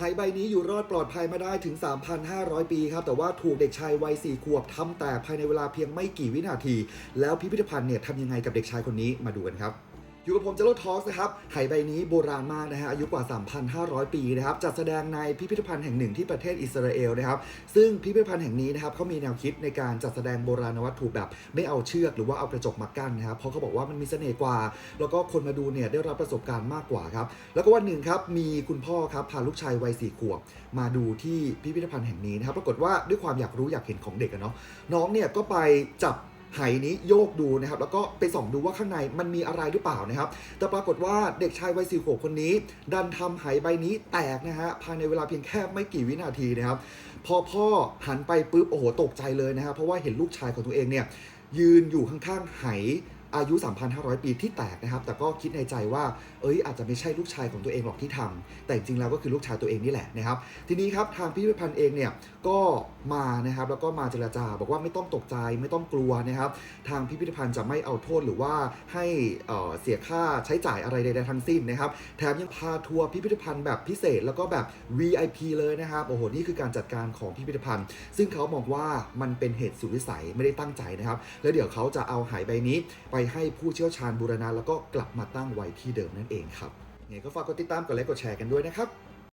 หายใบนี้อยู่รอดปลอดภัยมาได้ถึง 3,500 ปีครับ แต่ว่าถูกเด็กชายวัย 4 ขวบทำแตกภายในเวลาเพียงไม่กี่วินาที แล้วพิพิธภัณฑ์เนี่ยทำยังไงกับเด็กชายคนนี้มาดูกันครับ อยู่กับผมเจโรทอสนะครับไหใบนี้โบราณมากนะฮะอายุกว่า 3,500 ปีนะครับจัดแสดงในพิพิธภัณฑ์แห่งหนึ่งที่ประเทศอิสราเอลนะครับซึ่งพิพิธภัณฑ์แห่งนี้นะครับเขามีแนวคิดในการจัดแสดงโบราณวัตถุแบบ ไม่เอาเชือกหรือว่าเอากระจกมากั้นนะครับเพราะเขาบอกว่ามันมีเสน่ห์กว่า แล้วก็คนมาดูเนี่ยได้รับประสบการณ์มากกว่าครับแล้วก็วันหนึ่งครับมีคุณพ่อครับพาลูกชายวัยสี่ขวบมาดูที่พิพิธภัณฑ์แห่งนี้นะครับปรากฏว่าด้วยความอยากรู้อยากเห็นของเด็กอะเนาะน้องเนี่ยก็ไปจับ ไหนี้โยกดูนะครับแล้วก็ไปส่องดูว่าข้างในมันมีอะไรหรือเปล่านะครับ แต่ปรากฏว่าเด็กชายวัยสี่ขวบคนนี้ ดันทำไหใบนี้แตกนะฮะภายในเวลาเพียงแค่ไม่กี่วินาทีนะครับ พอพ่อหันไปปุ๊บโอ้โหตกใจเลยนะครับเพราะว่าเห็นลูกชายของตัวเองเนี่ยยืนอยู่ข้างๆไห อายุ 3,500 ปีที่แตกนะครับ แต่ก็คิดในใจว่า เอ้ยอาจจะไม่ใช่ลูกชายของตัวเองหรอกที่ทำแต่จริงๆแล้วก็คือลูกชายตัวเองนี่แหละนะครับ ทีนี้ครับทางพิพิธภัณฑ์เองเนี่ยก็มานะครับแล้วก็มาเจรจาบอกว่าไม่ต้องตกใจไม่ต้องกลัวนะครับ ทางพิพิธภัณฑ์จะไม่เอาโทษหรือว่าให้เเสียค่าใช้จ่ายอะไรใดๆทั้งสิ้นนะครับ แถมยังพาทัวร์พิพิธภัณฑ์แบบพิเศษแล้วก็แบบ VIP เลยนะครับโอ้โหนี่คือการจัดการของพิพิธภัณฑ์ ซึ่งเขามองว่ามันเป็นเหตุสุดวิสัยไม่ได้ตั้งใจนะครับ แล้วเดี๋ยวเขาจะเอาหายใบนี้ไปให้ผู้เชี่ยวชาญบูรณะแล้วก็กลับมาตั้งไว้ที่เดิมนั่นเองครับไงก็ฝากกดติดตามกดไลค์กดแชร์กันด้วยนะครับ